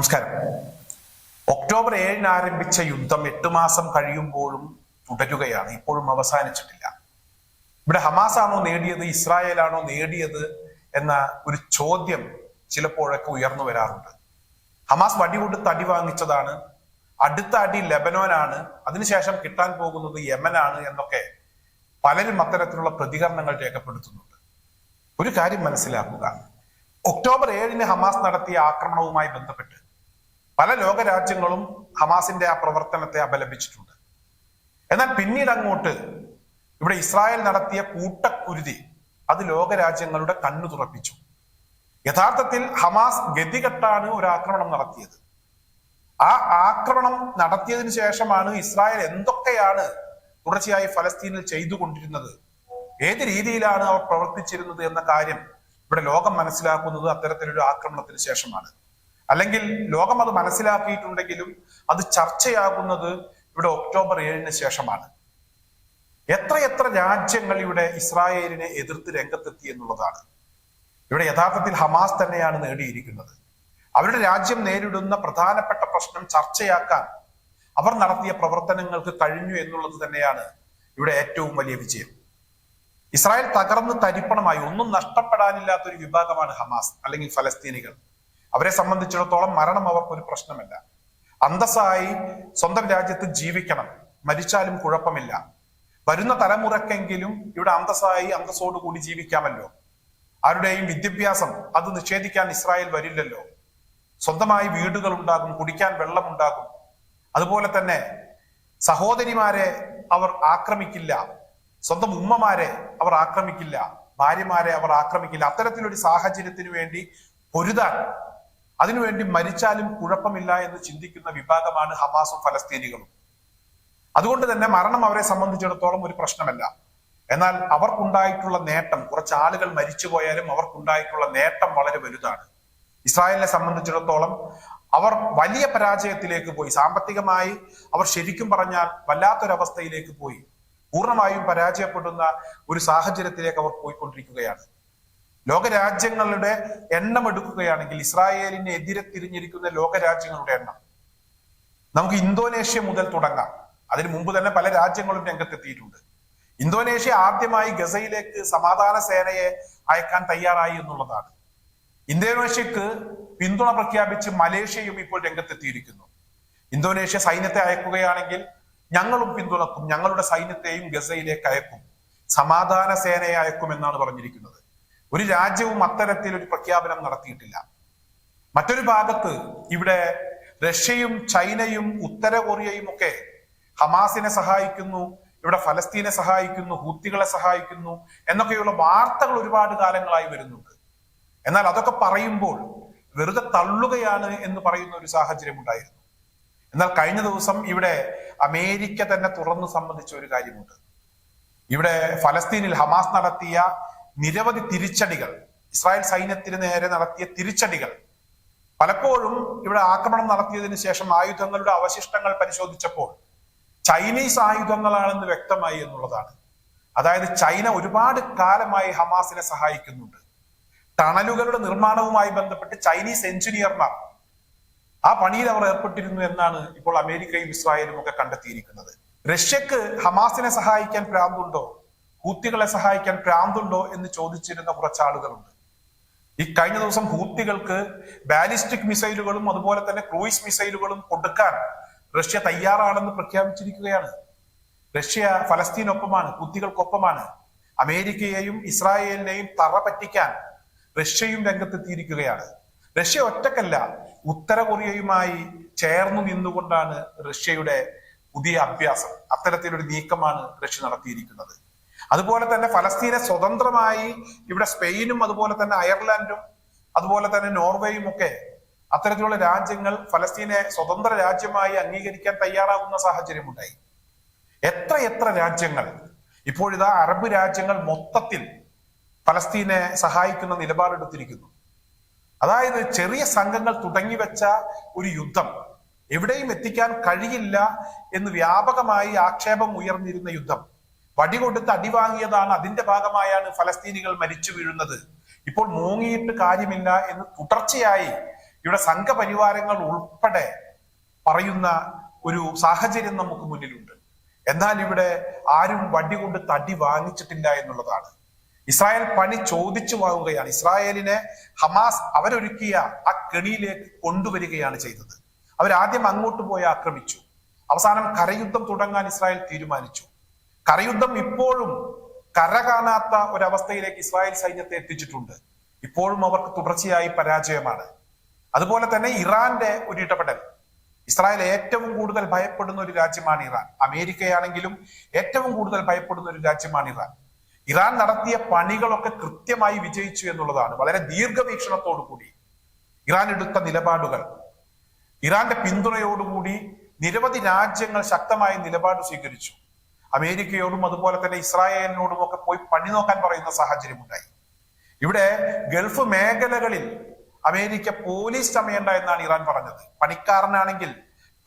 നമസ്കാരം. ഒക്ടോബർ ഏഴിന് ആരംഭിച്ച യുദ്ധം എട്ട് മാസം കഴിയുമ്പോഴും തുടരുകയാണ്. ഇപ്പോഴും അവസാനിച്ചിട്ടില്ല. ഇവിടെ ഹമാസ് ആണോ നേടിയത് ഇസ്രായേലാണോ നേടിയത് എന്ന ഒരു ചോദ്യം ചിലപ്പോഴൊക്കെ ഉയർന്നു വരാറുണ്ട്. ഹമാസ് വടികൊണ്ട് തടി വാങ്ങിച്ചതാണ്. അടുത്ത അടി ലെബനോനാണ്. അതിനുശേഷം കിട്ടാൻ പോകുന്നത് യമനാണ് എന്നൊക്കെ പലരും അത്തരത്തിലുള്ള പ്രതികരണങ്ങൾ രേഖപ്പെടുത്തുന്നുണ്ട്. ഒരു കാര്യം മനസ്സിലാക്കുക. ഒക്ടോബർ ഏഴിന് ഹമാസ് നടത്തിയ ആക്രമണവുമായി ബന്ധപ്പെട്ട് പല ലോകരാജ്യങ്ങളും ഹമാസിന്റെ ആ പ്രവർത്തനത്തെ അപലപിച്ചിട്ടുണ്ട്. എന്നാൽ പിന്നീട് അങ്ങോട്ട് ഇവിടെ ഇസ്രായേൽ നടത്തിയ കൂട്ടക്കുരുതി അത് ലോകരാജ്യങ്ങളുടെ കണ്ണു തുറപ്പിച്ചു. യഥാർത്ഥത്തിൽ ഹമാസ് ഗതികെട്ടാണ് ഒരു ആക്രമണം നടത്തിയത്. ആ ആക്രമണം നടത്തിയതിന് ശേഷമാണ് ഇസ്രായേൽ എന്തൊക്കെയാണ് തുടർച്ചയായി ഫലസ്തീനിൽ ചെയ്തുകൊണ്ടിരുന്നത് ഏത് രീതിയിലാണ് അവർ പ്രവർത്തിച്ചിരുന്നത് എന്ന കാര്യം ഇവിടെ ലോകം മനസ്സിലാക്കുന്നത് അത്തരത്തിലൊരു ആക്രമണത്തിന് ശേഷമാണ്. അല്ലെങ്കിൽ ലോകം അത് മനസ്സിലാക്കിയിട്ടുണ്ടെങ്കിലും അത് ചർച്ചയാകുന്നത് ഇവിടെ ഒക്ടോബർ ഏഴിന് ശേഷമാണ്. എത്രയെത്ര രാജ്യങ്ങൾ ഇവിടെ ഇസ്രായേലിനെ എതിർത്ത് രംഗത്തെത്തി എന്നുള്ളതാണ്. ഇവിടെ യഥാർത്ഥത്തിൽ ഹമാസ് തന്നെയാണ് നേടിയിരിക്കുന്നത്. അവരുടെ രാജ്യം നേരിടുന്ന പ്രധാനപ്പെട്ട പ്രശ്നം ചർച്ചയാക്കാൻ അവർ നടത്തിയ പ്രവർത്തനങ്ങൾക്ക് കഴിഞ്ഞു എന്നുള്ളത് തന്നെയാണ് ഇവിടെ ഏറ്റവും വലിയ വിജയം. ഇസ്രായേൽ തകർന്ന് തരിപ്പണമായി ഒന്നും നഷ്ടപ്പെടാനില്ലാത്ത ഒരു വിഭാഗമാണ് ഹമാസ് അല്ലെങ്കിൽ ഫലസ്തീനികൾ. അവരെ സംബന്ധിച്ചിടത്തോളം മരണം അവർക്കൊരു പ്രശ്നമല്ല. അന്തസ്സായി സ്വന്തം രാജ്യത്ത് ജീവിക്കണം. മരിച്ചാലും കുഴപ്പമില്ല. വരുന്ന തലമുറക്കെങ്കിലും ഇവിടെ അന്തസ്സായി അന്തസ്സോടുകൂടി ജീവിക്കാമല്ലോ. ആരുടെയും വിദ്യാഭ്യാസം അത് നിഷേധിക്കാൻ ഇസ്രായേൽ വരില്ലല്ലോ. സ്വന്തമായി വീടുകൾ ഉണ്ടാകും കുടിക്കാൻ വെള്ളം ഉണ്ടാകും അതുപോലെ തന്നെ സഹോദരിമാരെ അവർ ആക്രമിക്കില്ല. സ്വന്തം ഉമ്മമാരെ അവർ ആക്രമിക്കില്ല. ഭാര്യമാരെ അവർ ആക്രമിക്കില്ല. അത്തരത്തിലൊരു സാഹചര്യത്തിന് വേണ്ടി പൊരുതാൻ അതിനുവേണ്ടി മരിച്ചാലും കുഴപ്പമില്ല എന്ന് ചിന്തിക്കുന്ന വിഭാഗമാണ് ഹമാസും ഫലസ്തീനികളും. അതുകൊണ്ട് തന്നെ മരണം അവരെ സംബന്ധിച്ചിടത്തോളം ഒരു പ്രശ്നമല്ല. എന്നാൽ അവർക്കുണ്ടായിട്ടുള്ള നേട്ടം കുറച്ച് ആളുകൾ മരിച്ചുപോയാലും അവർക്കുണ്ടായിട്ടുള്ള നേട്ടം വളരെ വലുതാണ്. ഇസ്രായേലിനെ സംബന്ധിച്ചിടത്തോളം അവർ വലിയ പരാജയത്തിലേക്ക് പോയി. സാമ്പത്തികമായി അവർ ശരിക്കും പറഞ്ഞാൽ വല്ലാത്തൊരവസ്ഥയിലേക്ക് പോയി. പൂർണമായും പരാജയപ്പെടുന്ന ഒരു സാഹചര്യത്തിലേക്ക് അവർ പോയിക്കൊണ്ടിരിക്കുകയാണ്. ലോകരാജ്യങ്ങളുടെ എണ്ണം എടുക്കുകയാണെങ്കിൽ ഇസ്രായേലിന് എതിരെ തിരിഞ്ഞിരിക്കുന്ന ലോകരാജ്യങ്ങളുടെ എണ്ണം. നമുക്ക് ഇന്തോനേഷ്യ മുതൽ തുടങ്ങാം. അതിനു മുമ്പ് തന്നെ പല രാജ്യങ്ങളും രംഗത്തെത്തിയിട്ടുണ്ട്. ഇന്തോനേഷ്യ ആദ്യമായി ഗസയിലേക്ക് സമാധാന സേനയെ അയക്കാൻ തയ്യാറായി എന്നുള്ളതാണ്. ഇന്തോനേഷ്യക്ക് പിന്തുണ പ്രഖ്യാപിച്ച് മലേഷ്യയും ഇപ്പോൾ രംഗത്തെത്തിയിരിക്കുന്നു. ഇന്തോനേഷ്യ സൈന്യത്തെ അയക്കുകയാണെങ്കിൽ ഞങ്ങളും പിന്തുണക്കും ഞങ്ങളുടെ സൈന്യത്തെയും ഗസയിലേക്ക് അയക്കും. സമാധാന സേനയെ അയക്കും എന്നാണ് പറഞ്ഞിരിക്കുന്നത്. ഒരു രാജ്യവും അത്തരത്തിൽ ഒരു പ്രഖ്യാപനം നടത്തിയിട്ടില്ല. മറ്റൊരു ഭാഗത്ത് ഇവിടെ റഷ്യയും ചൈനയും ഉത്തര കൊറിയയും ഒക്കെ ഹമാസിനെ സഹായിക്കുന്നു ഇവിടെ ഫലസ്തീനെ സഹായിക്കുന്നു ഹൂത്തികളെ സഹായിക്കുന്നു എന്നൊക്കെയുള്ള വാർത്തകൾ ഒരുപാട് കാലങ്ങളായി വരുന്നുണ്ട്. എന്നാൽ അതൊക്കെ പറയുമ്പോൾ വെറുതെ തള്ളുകയാണ് എന്ന് പറയുന്ന ഒരു സാഹചര്യം ഉണ്ടായിരുന്നു. എന്നാൽ കഴിഞ്ഞ ദിവസം ഇവിടെ അമേരിക്ക തന്നെ തുറന്നു സംബന്ധിച്ച ഒരു കാര്യമുണ്ട്. ഇവിടെ ഫലസ്തീനിൽ ഹമാസ് നടത്തിയ നിരവധി തിരിച്ചടികൾ. ഇസ്രായേൽ സൈന്യത്തിന് നേരെ നടത്തിയ തിരിച്ചടികൾ. പലപ്പോഴും ഇവിടെ ആക്രമണം നടത്തിയതിനു ശേഷം ആയുധങ്ങളുടെ അവശിഷ്ടങ്ങൾ പരിശോധിച്ചപ്പോൾ ചൈനീസ് ആയുധങ്ങളാണെന്ന് വ്യക്തമായി എന്നുള്ളതാണ്. അതായത് ചൈന ഒരുപാട് കാലമായി ഹമാസിനെ സഹായിക്കുന്നുണ്ട്. ടണലുകളുടെ നിർമ്മാണവുമായി ബന്ധപ്പെട്ട് ചൈനീസ് എഞ്ചിനീയർമാർ ആ പണിയിൽ അവർ ഏർപ്പെട്ടിരുന്നു എന്നാണ് ഇപ്പോൾ അമേരിക്കയും ഇസ്രായേലും ഒക്കെ കണ്ടെത്തിയിരിക്കുന്നത്. റഷ്യക്ക് ഹമാസിനെ സഹായിക്കാൻ പ്രാന്തുണ്ടോ? ഹൂത്തികളെ സഹായിക്കാൻ പ്രാന്തുണ്ടോ എന്ന് ചോദിച്ചിരുന്ന കുറച്ചാളുകളുണ്ട്. ഈ കഴിഞ്ഞ ദിവസം ഹൂത്തികൾക്ക് ബാലിസ്റ്റിക് മിസൈലുകളും അതുപോലെ തന്നെ ക്രൂയിസ് മിസൈലുകളും കൊടുക്കാൻ റഷ്യ തയ്യാറാണെന്ന് പ്രഖ്യാപിച്ചിരിക്കുകയാണ്. റഷ്യ ഫലസ്തീനൊപ്പമാണ് ഹൂത്തികൾക്കൊപ്പമാണ് അമേരിക്കയെയും ഇസ്രായേലിനെയും തറ പറ്റിക്കാൻ റഷ്യയും രംഗത്തെത്തിയിരിക്കുകയാണ്. റഷ്യ ഒറ്റക്കല്ല ഉത്തര കൊറിയയുമായി ചേർന്നു നിന്നുകൊണ്ടാണ് റഷ്യയുടെ പുതിയ അഭ്യാസം. അത്തരത്തിലൊരു നീക്കമാണ് റഷ്യ നടത്തിയിരിക്കുന്നത്. അതുപോലെ തന്നെ ഫലസ്തീനെ സ്വതന്ത്രമായി ഇവിടെ സ്പെയിനും അതുപോലെ തന്നെ അയർലൻഡും അതുപോലെ തന്നെ നോർവേയും ഒക്കെ അത്തരത്തിലുള്ള രാജ്യങ്ങൾ ഫലസ്തീനെ സ്വതന്ത്ര രാജ്യമായി അംഗീകരിക്കാൻ തയ്യാറാകുന്ന സാഹചര്യം ഉണ്ടായി. എത്ര എത്ര രാജ്യങ്ങൾ ഇപ്പോഴിതാ അറബ് രാജ്യങ്ങൾ മൊത്തത്തിൽ ഫലസ്തീനെ സഹായിക്കുന്ന നിലപാടെടുത്തിരിക്കുന്നു. അതായത് ചെറിയ സംഘങ്ങൾ തുടങ്ങി വെച്ച ഒരു യുദ്ധം എവിടെയും എത്തിക്കാൻ കഴിയില്ല എന്ന് വ്യാപകമായി ആക്ഷേപം ഉയർന്നിരുന്ന യുദ്ധം. വടി കൊടുത്ത് അടി വാങ്ങിയതാണ് അതിന്റെ ഭാഗമായാണ് ഫലസ്തീനികൾ മരിച്ചു വീഴുന്നത്. ഇപ്പോൾ മൂങ്ങിയിട്ട് കാര്യമില്ല എന്ന് തുടർച്ചയായി ഇവിടെ സംഘപരിവാരങ്ങൾ ഉൾപ്പെടെ പറയുന്ന ഒരു സാഹചര്യം നമുക്ക് മുന്നിലുണ്ട്. എന്നാൽ ഇവിടെ ആരും വടി കൊണ്ട് തടി വാങ്ങിച്ചിട്ടില്ല എന്നുള്ളതാണ്. ഇസ്രായേൽ പണി ചോദിച്ചു വാങ്ങുകയാണ്. ഇസ്രായേലിനെ ഹമാസ് അവരൊരുക്കിയ ആ കെണിയിലേക്ക് കൊണ്ടുവരികയാണ് ചെയ്തത്. അവരാദ്യം അങ്ങോട്ട് പോയി ആക്രമിച്ചു. അവസാനം കരയുദ്ധം തുടങ്ങാൻ ഇസ്രായേൽ തീരുമാനിച്ചു. കരയുദ്ധം ഇപ്പോഴും കര കാണാത്ത ഒരവസ്ഥയിലേക്ക് ഇസ്രായേൽ സൈന്യത്തെ എത്തിച്ചിട്ടുണ്ട്. ഇപ്പോഴും അവർക്ക് തുടർച്ചയായി പരാജയമാണ്. അതുപോലെ തന്നെ ഇറാന്റെ ഒരു ഇടപെടൽ. ഇസ്രായേൽ ഏറ്റവും കൂടുതൽ ഭയപ്പെടുന്ന ഒരു രാജ്യമാണ് ഇറാൻ. അമേരിക്കയാണെങ്കിലും ഏറ്റവും കൂടുതൽ ഭയപ്പെടുന്ന ഒരു രാജ്യമാണ് ഇറാൻ. ഇറാൻ നടത്തിയ പണികളൊക്കെ കൃത്യമായി വിജയിച്ചു എന്നുള്ളതാണ്. വളരെ ദീർഘവീക്ഷണത്തോടു കൂടി ഇറാൻ എടുത്ത നിലപാടുകൾ. ഇറാന്റെ പിന്തുണയോടുകൂടി നിരവധി രാജ്യങ്ങൾ ശക്തമായ നിലപാട് സ്വീകരിച്ചു. അമേരിക്കയോടും അതുപോലെ തന്നെ ഇസ്രായേലിനോടും ഒക്കെ പോയി പണി നോക്കാൻ പറയുന്ന സാഹചര്യം ഉണ്ടായി ഇവിടെ ഗൾഫ് മേഖലകളിൽ അമേരിക്ക പോലീസ് ചമയണ്ട എന്നാണ് ഇറാൻ പറഞ്ഞത്. പണിക്കാരനാണെങ്കിൽ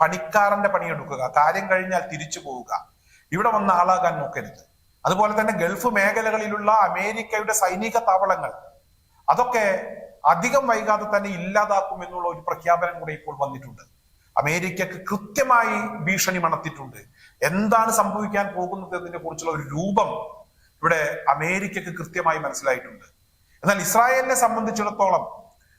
പണിക്കാരന്റെ പണിയെടുക്കുക കാര്യം കഴിഞ്ഞാൽ തിരിച്ചു പോവുക. ഇവിടെ വന്ന ആളാകാൻ നോക്കരുത്. അതുപോലെ തന്നെ ഗൾഫ് മേഖലകളിലുള്ള അമേരിക്കയുടെ സൈനിക താവളങ്ങൾ അതൊക്കെ അധികം വൈകാതെ തന്നെ ഇല്ലാതാക്കും എന്നുള്ള ഒരു പ്രഖ്യാപനം കൂടെ ഇപ്പോൾ വന്നിട്ടുണ്ട്. അമേരിക്കക്ക് കൃത്യമായി ഭീഷണി മണത്തിട്ടുണ്ട്. എന്താണ് സംഭവിക്കാൻ പോകുന്നത് എന്നതിനെ കുറിച്ചുള്ള ഒരു രൂപം ഇവിടെ അമേരിക്കക്ക് കൃത്യമായി മനസ്സിലായിട്ടുണ്ട്. എന്നാൽ ഇസ്രായേലിനെ സംബന്ധിച്ചിടത്തോളം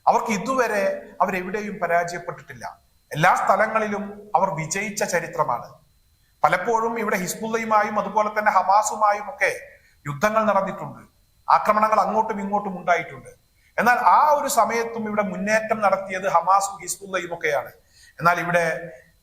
അവർക്ക് ഇതുവരെ അവരെവിടെയും പരാജയപ്പെട്ടിട്ടില്ല. എല്ലാ സ്ഥലങ്ങളിലും അവർ വിജയിച്ച ചരിത്രമാണ്. പലപ്പോഴും ഇവിടെ ഹിസ്ബുള്ളയുമായും അതുപോലെ തന്നെ ഹമാസുമായും ഒക്കെ യുദ്ധങ്ങൾ നടന്നിട്ടുണ്ട്. ആക്രമണങ്ങൾ അങ്ങോട്ടും ഇങ്ങോട്ടും ഉണ്ടായിട്ടുണ്ട്. എന്നാൽ ആ ഒരു സമയത്തും ഇവിടെ മുന്നേറ്റം നടത്തിയത് ഹമാസും ഹിസ്ബുള്ളയും ഒക്കെയാണ്. എന്നാൽ ഇവിടെ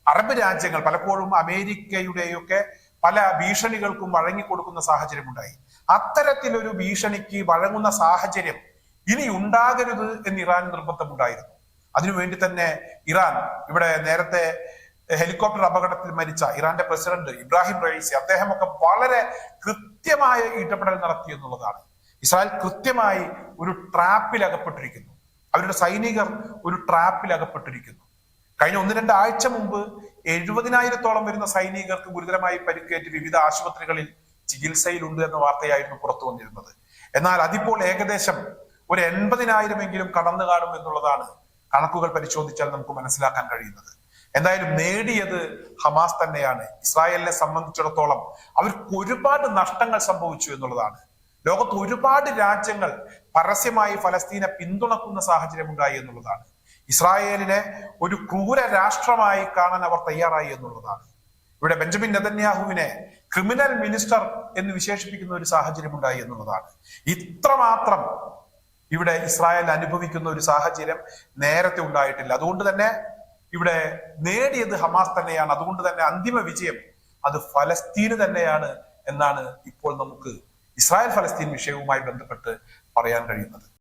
അറബ് രാജ്യങ്ങൾ പലപ്പോഴും അമേരിക്കയുടെയൊക്കെ പല ഭീഷണികൾക്കും വഴങ്ങിക്കൊടുക്കുന്ന സാഹചര്യം ഉണ്ടായി അത്തരത്തിലൊരു ഭീഷണിക്ക് വഴങ്ങുന്ന സാഹചര്യം ഇനി ഉണ്ടാകരുത് എന്ന് ഇറാൻ നിർബന്ധമുണ്ടായിരുന്നു. അതിനുവേണ്ടി തന്നെ ഇറാൻ ഇവിടെ നേരത്തെ ഹെലികോപ്റ്റർ അപകടത്തിൽ മരിച്ച ഇറാന്റെ പ്രസിഡന്റ് ഇബ്രാഹിം റൈസി അദ്ദേഹമൊക്കെ വളരെ കൃത്യമായ ഇടപെടൽ നടത്തി എന്നുള്ളതാണ്. ഇസ്രായേൽ കൃത്യമായി ഒരു ട്രാപ്പിൽ അകപ്പെട്ടിരിക്കുന്നു അവരുടെ സൈനികർ ഒരു ട്രാപ്പിൽ അകപ്പെട്ടിരിക്കുന്നു കഴിഞ്ഞ ഒന്ന് രണ്ട് ആഴ്ച മുമ്പ് എഴുപതിനായിരത്തോളം വരുന്ന സൈനികർക്ക് ഗുരുതരമായി പരിക്കേറ്റ് വിവിധ ആശുപത്രികളിൽ ചികിത്സയിലുണ്ട് എന്ന വാർത്തയായിരുന്നു പുറത്തു വന്നിരുന്നത്. എന്നാൽ അതിപ്പോൾ ഏകദേശം ഒരു എൺപതിനായിരമെങ്കിലും കടന്നു കാണും എന്നുള്ളതാണ് കണക്കുകൾ പരിശോധിച്ചാൽ നമുക്ക് മനസ്സിലാക്കാൻ കഴിയുന്നത്. എന്തായാലും നേടിയത് ഹമാസ് തന്നെയാണ്. ഇസ്രായേലിനെ സംബന്ധിച്ചിടത്തോളം അവർക്ക് ഒരുപാട് നഷ്ടങ്ങൾ സംഭവിച്ചു എന്നുള്ളതാണ്. ലോകത്ത് ഒരുപാട് രാജ്യങ്ങൾ പരസ്യമായി ഫലസ്തീനെ പിന്തുണക്കുന്ന സാഹചര്യം ഉണ്ടായി എന്നുള്ളതാണ്. ഇസ്രായേലിനെ ഒരു ക്രൂര രാഷ്ട്രമായി കാണാൻ അവർ തയ്യാറായി എന്നുള്ളതാണ്. ഇവിടെ ബെഞ്ചമിൻ നെതന്യാഹുവിനെ ക്രിമിനൽ മിനിസ്റ്റർ എന്ന് വിശേഷിപ്പിക്കുന്ന ഒരു സാഹചര്യം ഉണ്ടായി എന്നുള്ളതാണ്. ഇത്രമാത്രം ഇവിടെ ഇസ്രായേൽ അനുഭവിക്കുന്ന ഒരു സാഹചര്യം നേരത്തെ ഉണ്ടായിട്ടില്ല. അതുകൊണ്ട് തന്നെ ഇവിടെ നേടിയത് ഹമാസ് തന്നെയാണ്. അതുകൊണ്ട് തന്നെ അന്തിമ വിജയം അത് ഫലസ്തീന് തന്നെയാണ് എന്നാണ് ഇപ്പോൾ നമുക്ക് ഇസ്രായേൽ ഫലസ്തീൻ വിഷയവുമായി ബന്ധപ്പെട്ട് പറയാൻ കഴിയുന്നത്.